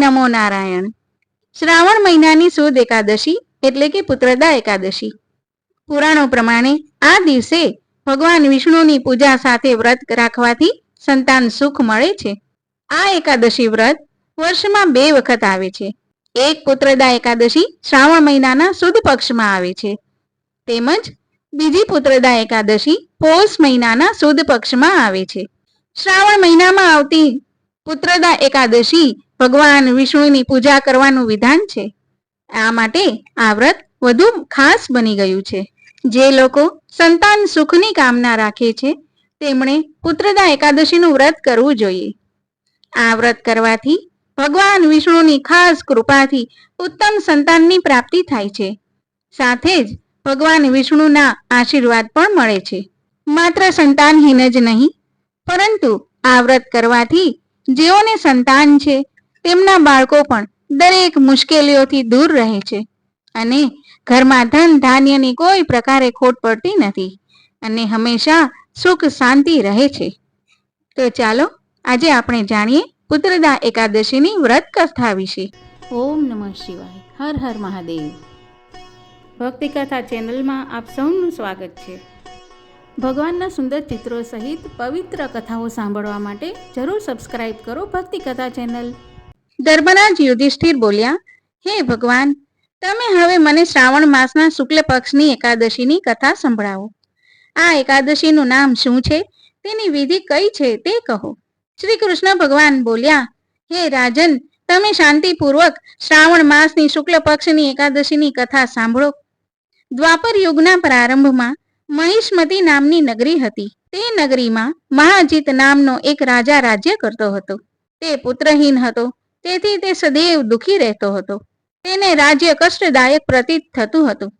નમો નારાયણ. શ્રાવણ મહિનાની સુદ એકાદશી એટલે કે પુત્રદા એકાદશી. પુરાણો પ્રમાણે આ દિવસે ભગવાન વિષ્ણુની પૂજા સાથે વ્રત રાખવાથી સંતાન સુખ મળે છે. આ એકાદશી વ્રત વર્ષમાં બે વખત આવે છે. એક પુત્રદા એકાદશી શ્રાવણ મહિનાના સુદ પક્ષમાં આવે છે. તેમજ બીજી પુત્રદા એકાદશી પોષ મહિનાના સુદ પક્ષમાં આવે છે. શ્રાવણ મહિનામાં આવતી પુત્રદા એકાદશી ભગવાન વિષ્ણુની પૂજા કરવાનું વિધાન છે. આ માટે આ વ્રત વધુ ખાસ બની ગયું છે. જે લોકો સંતાન સુખની કામના રાખે છે, તેમણે પુત્રદા એકાદશીનું વ્રત કરવું જોઈએ. આ વ્રત કરવાથી ભગવાન વિષ્ણુની ખાસ કૃપાથી ઉત્તમ સંતાનની પ્રાપ્તિ થાય છે. સાથે જ ભગવાન વિષ્ણુના આશીર્વાદ પણ મળે છે. માત્ર સંતાનહીન જ નહીં, પરંતુ આ વ્રત કરવાથી જેઓને સંતાન છે, તેમના બાળકો પણ દરેક મુશ્કેલીઓથી દૂર રહે છે. અને ઘરમાં ધન ધાન્યની કોઈ પ્રકારે ખોટ પડતી નથી. અને હંમેશા સુખ શાંતિ રહે છે. તો ચાલો, આજે આપણે જાણીએ પુત્રદા એકાદશીની વ્રત કથા વિશે. ઓમ નમઃ શિવાય. હર હર મહાદેવ. ભક્તિ કથા ચેનલમાં આપ સૌનું સ્વાગત છે. ભગવાનના સુંદર ચિત્રો સહિત પવિત્ર કથાઓ સાંભળવા માટે જરૂર સબસ્ક્રાઇબ કરો ભક્તિ કથા ચેનલ ધર્મરાજ યુધિષ્ઠિર બોલ્યા, હે ભગવાન, તમે હવે મને શ્રાવણ માસના શુક્લ પક્ષની એકાદશીની કથા સંભળાવો. આ એકાદશીનું નામ શું છે? તેની વિધિ કઈ છે તે કહો. શ્રી કૃષ્ણ ભગવાન બોલ્યા, હે રાજન, તમે શાંતિપૂર્વક શ્રાવણ માસની શુક્લ પક્ષની એકાદશીની કથા સાંભળો. દ્વાપર યુગના પ્રારંભમાં મહિષ્મતી નામની નગરી હતી. તે નગરીમાં મહાજીત નામનો એક રાજા રાજ્ય કરતો હતો. તે પુત્રહીન હતો. તેથી તે સદૈવ દુખી રહેતો હતો. તેને રાજ્ય કષ્ટદાયક પ્રતીત થતું હતું.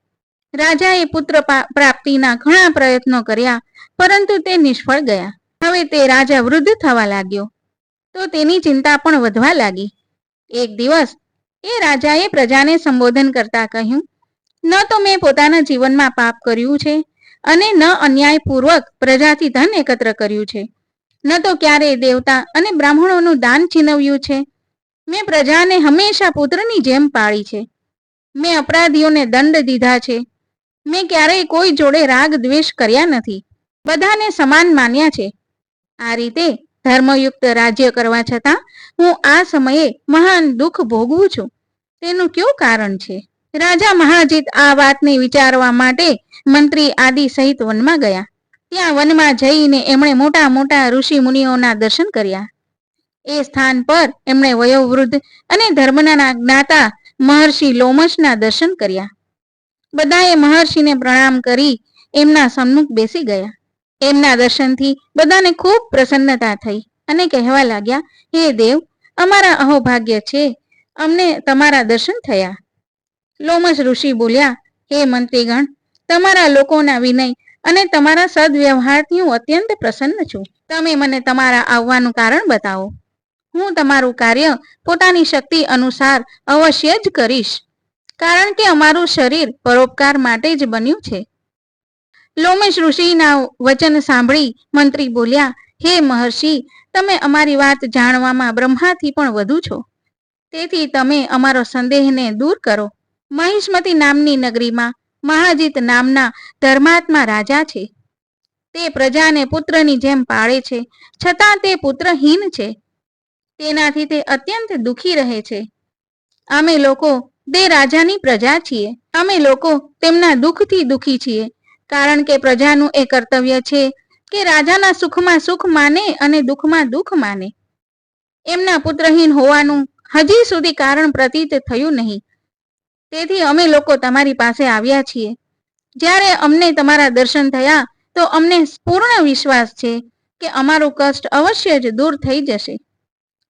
રાજાએ પુત્ર પ્રાપ્તિના ઘણા પ્રયત્નો કર્યા, પરંતુ તે નિષ્ફળ ગયા. હવે તે રાજા વૃદ્ધ થવા લાગ્યો. તો તેની ચિંતા પણ વધવા લાગી. એક દિવસ, એ રાજાએ પ્રજાને સંબોધન કરતા કહ્યું, ન તો મેં પોતાના જીવનમાં પાપ કર્યું છે અને ન અન્યાયપૂર્વક પ્રજાથી ધન એકત્ર કર્યું છે. ન તો ક્યારેય દેવતા અને બ્રાહ્મણોનું દાન છીનવ્યું છે. મેં પ્રજાને હંમેશા પુત્રની જેમ પાળી છે. મેં અપરાધીઓને દંડ દીધા છે. મેં ક્યારેય કોઈ જોડે રાગ દ્વેષ કર્યા નથી. બધાને સમાન માન્યા છે. આ રીતે ધર્મયુક્ત રાજ્ય કરવા છતાં હું આ સમયે મહાન દુઃખ ભોગવું છું. તેનું કયું કારણ છે? રાજા મહાજીત આ વાતને વિચારવા માટે મંત્રી આદિ સહિત વનમાં ગયા. ત્યાં વનમાં જઈને એમણે મોટા મોટા ઋષિ મુનિઓના દર્શન કર્યા. એ સ્થાન પર એમણે વયોવૃદ્ધ અને ધર્મના જ્ઞાતા મહર્ષિ લોમશના દર્શન કર્યા. બધાએ મહર્ષિને પ્રણામ કરી એમના સન્મુખ બેસી ગયા. એમના દર્શનથી બધાને ખૂબ પ્રસન્નતા થઈ અને કહેવા લાગ્યા, હે દેવ, અમારા અહોભાગ્ય છે. અમને તમારા દર્શન થયા. લોમશ ઋષિ બોલ્યા, હે મંત્રીગણ, તમારા લોકોના વિનય અને તમારા સદવ્યવહારથી હું અત્યંત પ્રસન્ન છું. તમે મને તમારા આવવાનું કારણ બતાવો. હું તમારું કાર્ય પોતાની શક્તિ અનુસાર અવશ્ય જ કરીશ, કારણ કે અમારું શરીર પરોપકાર માટે જ બન્યું છે. લોમેશ ઋષિના વચન સાંભળી મંત્રી બોલ્યા, હે મહર્ષિ, તમે અમારી વાત જાણવામાં બ્રહ્માથી પણ વધુ છો. તેથી તમે અમારો સંદેહને દૂર કરો. મહિષ્મતી નામની નગરીમાં મહાજીત નામના ધર્માત્મા રાજા છે. તે પ્રજાને પુત્રની જેમ પાળે છે, છતાં તે પુત્રહીન છે. તેનાથી તે અત્યંત દુખી રહે છે. અમે લોકો તે રાજાની પ્રજા છીએ. અમે લોકો તેમના દુઃખથી દુઃખી છીએ, કારણ કે પ્રજાનું એ કર્તવ્ય છે કે રાજાના સુખમાં સુખ માને અને દુઃખમાં દુઃખ માને. એમના પુત્રહીન હોવાનું હજી સુધી કારણ પ્રતીત થયું નહીં. તેથી અમે લોકો તમારી પાસે આવ્યા છીએ. જ્યારે અમને તમારા દર્શન થયા, તો અમને પૂર્ણ વિશ્વાસ છે કે અમારું કષ્ટ અવશ્ય જ દૂર થઈ જશે.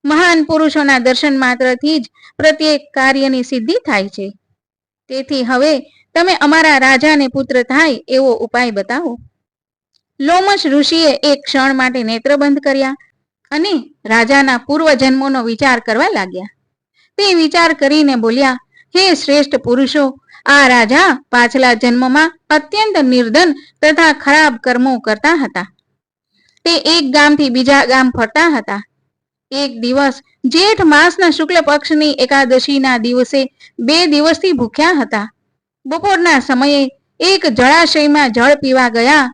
મહાન પુરુષોના દર્શન માત્રથી જ પ્રત્યેક કાર્યની સિદ્ધિ થાય છે. તેથી હવે તમે અમારા રાજાને પુત્ર થાય એવો ઉપાય બતાવો. લોમશ ઋષિએ એક ક્ષણ માટે નેત્ર બંધ કર્યા અને રાજાના પૂર્વજન્મોનો વિચાર કરવા લાગ્યા. તે વિચાર કરીને બોલ્યા હે શ્રેષ્ઠ પુરુષો, આ રાજા પાછલા જન્મમાં અત્યંત નિર્ધન તથા ખરાબ કર્મો કરતા હતા. તે એક ગામથી બીજા ગામ ફરતા હતા. એક દિવસ જેઠ માસના શુક્લ પક્ષની એકાદશીના દિવસે બે દિવસથી ભૂખ્યા હતા. બપોરના સમયે એક જળાશયમાં જળ પીવા ગયા.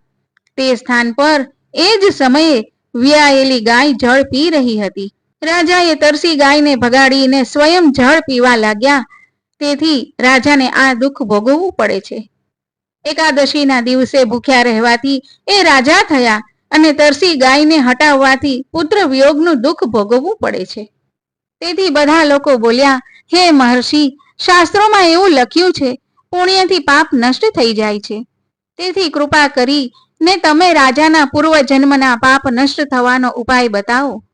તે સ્થાન પર એ જ સમયે વ્યાયેલી ગાય જળ પી રહી હતી. રાજાએ તરસી ગાયને ભગાડીને સ્વયં જળ પીવા લાગ્યા. તેથી રાજાને આ દુઃખ ભોગવવું પડે છે. એકાદશીના દિવસે ભૂખ્યા રહેવાથી એ રાજા થયા અને તરસી ગાયને હટાવવાથી પુત્ર વિયોગનું દુઃખ ભોગવવું પડે છે. તેથી બધા લોકો બોલ્યા, હે મહર્ષિ, શાસ્ત્રોમાં એવું લખ્યું છે, પુણ્યથી પાપ નષ્ટ થઈ જાય છે. તેથી કૃપા કરી, ને તમે રાજાના પૂર્વ જન્મના પાપ નષ્ટ થવાનો ઉપાય બતાવો.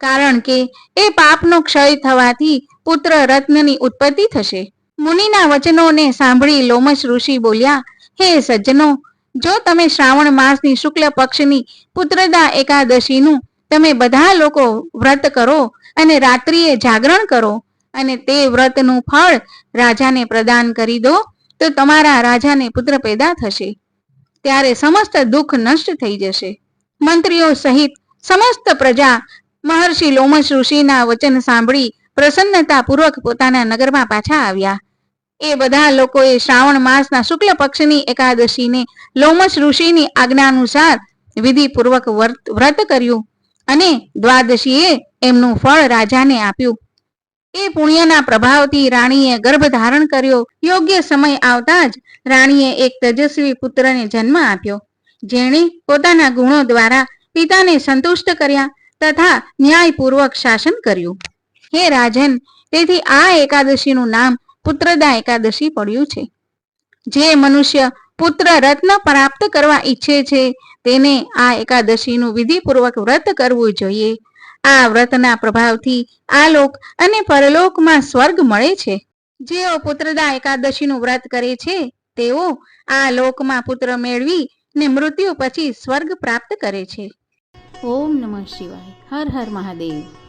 કારણ કે એ પાપનો ક્ષય થવાથી પુત્ર રત્નની ઉત્પત્તિ થશે. મુનિના વચનોને સાંભળી લોમશ ઋષિ બોલ્યા, હે સજ્જનો, જો તમે શ્રાવણ માસની શુક્લ પક્ષની પુત્રદા એકાદશીનું તમે બધા લોકો વ્રત કરો અને રાત્રિએ જાગરણ કરો અને તે વ્રતનું ફળ રાજાને પ્રદાન કરી દો, તો તમારા રાજાને પુત્ર પેદા થશે. ત્યારે સમસ્ત દુઃખ નષ્ટ થઈ જશે. મંત્રીઓ સહિત સમસ્ત પ્રજા મહર્ષિ લોમશ ઋષિના વચન સાંભળી પ્રસન્નતાપૂર્વક પોતાના નગરમાં પાછા આવ્યા. એ બધા લોકોએ શ્રાવણ માસના શુક્લ પક્ષની એકાદશીને લોમશ ઋષિની આજ્ઞાનુસાર વિધિપૂર્વક વ્રત કર્યું અને દ્વાદશીએ એમનું ફળ રાજાને આપ્યું. એ પુણ્યના પ્રભાવથી રાણીએ ગર્ભ ધારણ કર્યો. યોગ્ય સમય આવતા જ રાણીએ એક તેજસ્વી પુત્રને જન્મ આપ્યો, જેણે પોતાના ગુણો દ્વારા પિતાને સંતુષ્ટ કર્યા તથા ન્યાયપૂર્વક શાસન કર્યું. હે રાજન, તેથી આ એકાદશીનું નામ પુત્રદા એકાદશી પડ્યું છે. જે મનુષ્ય પુત્ર રત્ન પ્રાપ્ત કરવા ઈચ્છે છે, તેને આ એકાદશીનું વિધિપૂર્વક વ્રત કરવું જોઈએ. આ વ્રતના પ્રભાવથી આ લોક અને પરલોકમાં સ્વર્ગ મળે છે. જેઓ પુત્રદા એકાદશીનું વ્રત કરે છે, તેઓ આ લોકમાં પુત્ર મેળવી ને મૃત્યુ પછી સ્વર્ગ પ્રાપ્ત કરે છે. ઓમ નમઃ શિવાય. હર હર મહાદેવ.